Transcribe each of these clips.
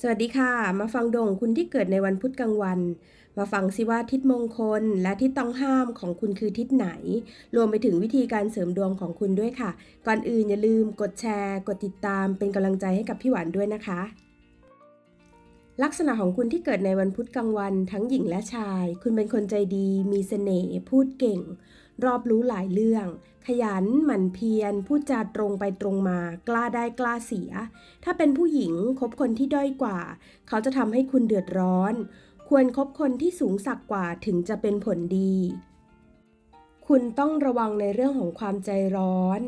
สวัสดีค่ะ มาฟังดวงของคุณที่เกิดในวันพุธกลางวัน มาฟังสิว่าทิศมงคล และทิศต้องห้ามของคุณคือทิศไหน รวมไปถึงวิธีการเสริมดวงของคุณด้วยค่ะ ก่อนอื่นอย่าลืมกดแชร์ กดติดตามเป็นกำลังใจให้กับพี่หวานด้วยนะคะ ลักษณะของคุณที่เกิดในวันพุธกลางวัน ทั้งหญิงและชาย คุณเป็นคนใจดี มีเสน่ห์พูดเก่ง รอบรู้หลายเรื่อง ขยันหมั่นเพียรพูดจาตรงไปตรงมา กล้าได้กล้าเสีย ถ้าเป็นผู้หญิงคบคนที่ด้อยกว่า เขาจะทำให้คุณเดือดร้อน ควรคบคนที่สูงสักกว่าถึงจะเป็นผลดี คุณต้องระวังในเรื่องของความใจร้อน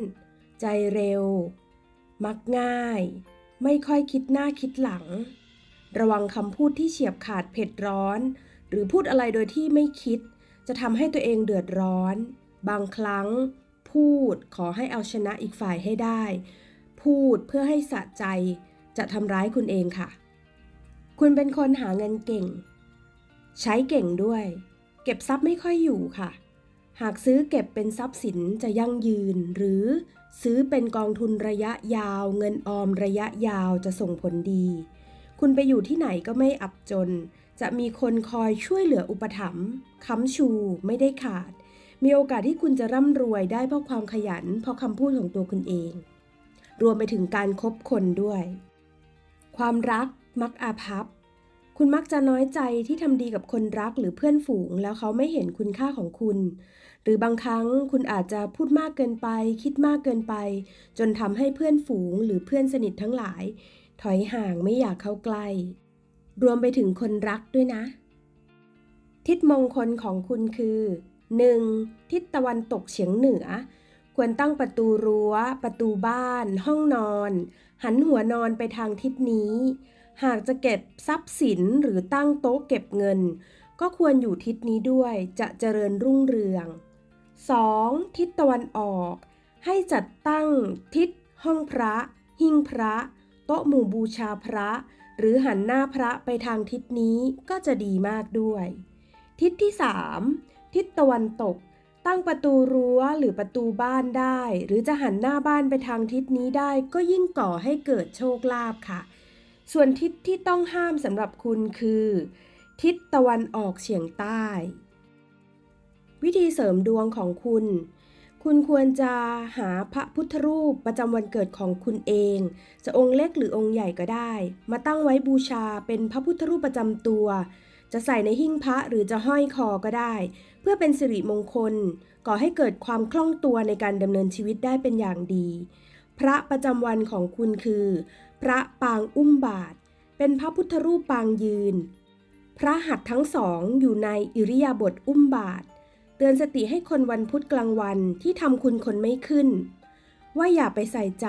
ใจเร็ว มักง่าย ไม่ค่อยคิดหน้าคิดหลัง ระวังคำพูดที่เฉียบขาดเผ็ดร้อน หรือพูดอะไรโดยที่ไม่คิด จะทำให้ตัวเองเดือดร้อน บางครั้ง พูดขอให้เอาชนะอีกฝ่ายให้ได้ พูดเพื่อให้สะใจ จะทำร้ายคุณเองค่ะ คุณเป็นคนหาเงินเก่ง ใช้เก่งด้วย เก็บทรัพย์ไม่ค่อยอยู่ค่ะ หากซื้อเก็บเป็นทรัพย์สินจะยั่งยืน หรือซื้อเป็นกองทุนระยะยาว เงินออมระยะยาวจะส่งผลดี คุณไปอยู่ที่ไหนก็ไม่อับจน จะมีคนคอยช่วยเหลืออุปถัมภ์ค้ำชูไม่ได้ขาด มีโอกาสที่คุณจะร่ำรวยได้เพราะความขยัน เพราะคำพูดของตัวคุณเอง รวมไปถึงการคบคนด้วย ความรักมักอาภัพ คุณมักจะน้อยใจที่ทำดีกับคนรักหรือเพื่อนฝูง แล้วเขาไม่เห็นคุณค่าของคุณ หรือบางครั้งคุณอาจจะพูดมากเกินไป คิดมากเกินไป จนทำให้เพื่อนฝูงหรือเพื่อนสนิททั้งหลาย ถอยห่างไม่อยากเข้าใกล้ รวมไปถึงคนรักด้วยนะ ทิศมงคลของคุณคือ 1. ทิศตะวันตกเฉียงเหนือ ควรตั้งประตูรั้ว ประตูบ้าน ห้องนอน หันหัวนอนไปทางทิศนี้ หากจะเก็บทรัพย์สินหรือตั้งโต๊ะเก็บเงิน ก็ควรอยู่ทิศนี้ด้วยจะเจริญรุ่งเรือง 2. ทิศตะวันออก ให้จัดตั้งทิศ ห้องพระ หิ้งพระ โต๊ะหมู่บูชาพระ หรือหันหน้าพระไปทางทิศนี้ก็จะดีมากด้วย ทิศที่ 3 ทิศตะวันตก ตั้งประตูรั้วหรือประตูบ้านได้ หรือจะหันหน้าบ้านไปทางทิศนี้ได้ ก็ยิ่งก่อให้เกิดโชคลาภค่ะ ส่วนทิศที่ต้องห้ามสำหรับคุณคือ ทิศตะวันออกเฉียงใต้ วิธีเสริมดวงของคุณ คุณควรจะหาพระพุทธรูปประจำวันเกิดของคุณเอง จะองค์เล็กหรือองค์ใหญ่ก็ได้ มาตั้งไว้บูชาเป็นพระพุทธรูปประจำตัว จะใส่ในหิ้งพระหรือจะห้อยคอก็ได้ เพื่อเป็นสิริมงคล ก่อให้เกิดความคล่องตัวในการดำเนินชีวิตได้เป็นอย่างดี พระประจำวันของคุณคือ พระปางอุ้มบาท เป็นพระพุทธรูปปางยืน พระหัตถ์ทั้งสองอยู่ในอิริยาบถอุ้มบาท เตือนสติให้คนวันพุธกลางวันที่ทำคุณคนไม่ขึ้น ว่าอย่าไปใส่ใจ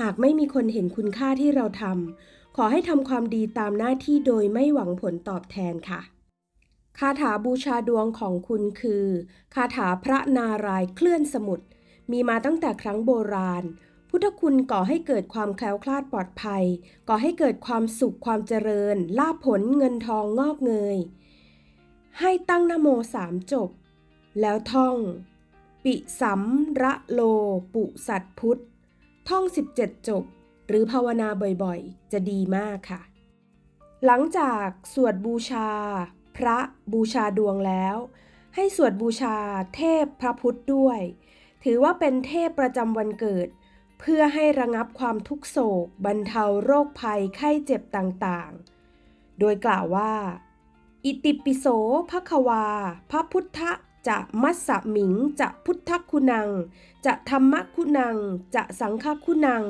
หากไม่มีคนเห็นคุณค่าที่เราทำขอให้ทำความดีตามหน้าที่โดยไม่หวังผลตอบแทนค่ะ คาถาบูชาดวงของคุณคือ คาถาพระนารายณ์เคลื่อนสมุทรมีมาตั้งแต่ครั้งโบราณ พุทธคุณก่อให้เกิดความแคล้วคลาดปลอดภัย ก่อให้เกิดความสุขความเจริญลาภผลเงินทองงอกเงย ให้ตั้งนโมสามจบ แล้วท่อง ปิสัมระโล ปุสัตพุทธท่อง 17 จบ หรือภาวนาบ่อยๆ จะดีมากค่ะ หลังจากสวดบูชา พระบูชาดวงแล้ว ให้สวดบูชาเทพพระพุทธด้วย ถือว่าเป็นเทพประจำวันเกิด เพื่อให้ระงับความทุกโศก บรรเทาโรคภัยไข้เจ็บต่างๆ โดยกล่าวว่า อิติปิโสภควา พระพุทธ จะมัสสมิง จะพุทธคุณัง จะธรรมคุณัง จะสังฆคุณัง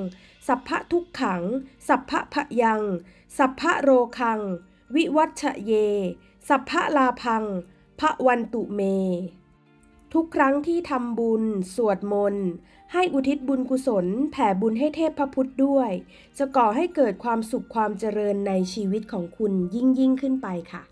สัพพะทุกขัง สัพพะพยัง สัพพะโรคัง วิวัชเย สัพพะลาพัง พระวันตุเม ทุกครั้งที่ทำบุญ สวดมนต์ ให้อุทิศบุญกุศล แผ่บุญให้เทพพระพุทธด้วย จะก่อให้เกิดความสุขความเจริญในชีวิตของคุณยิ่งยิ่งขึ้นไปค่ะ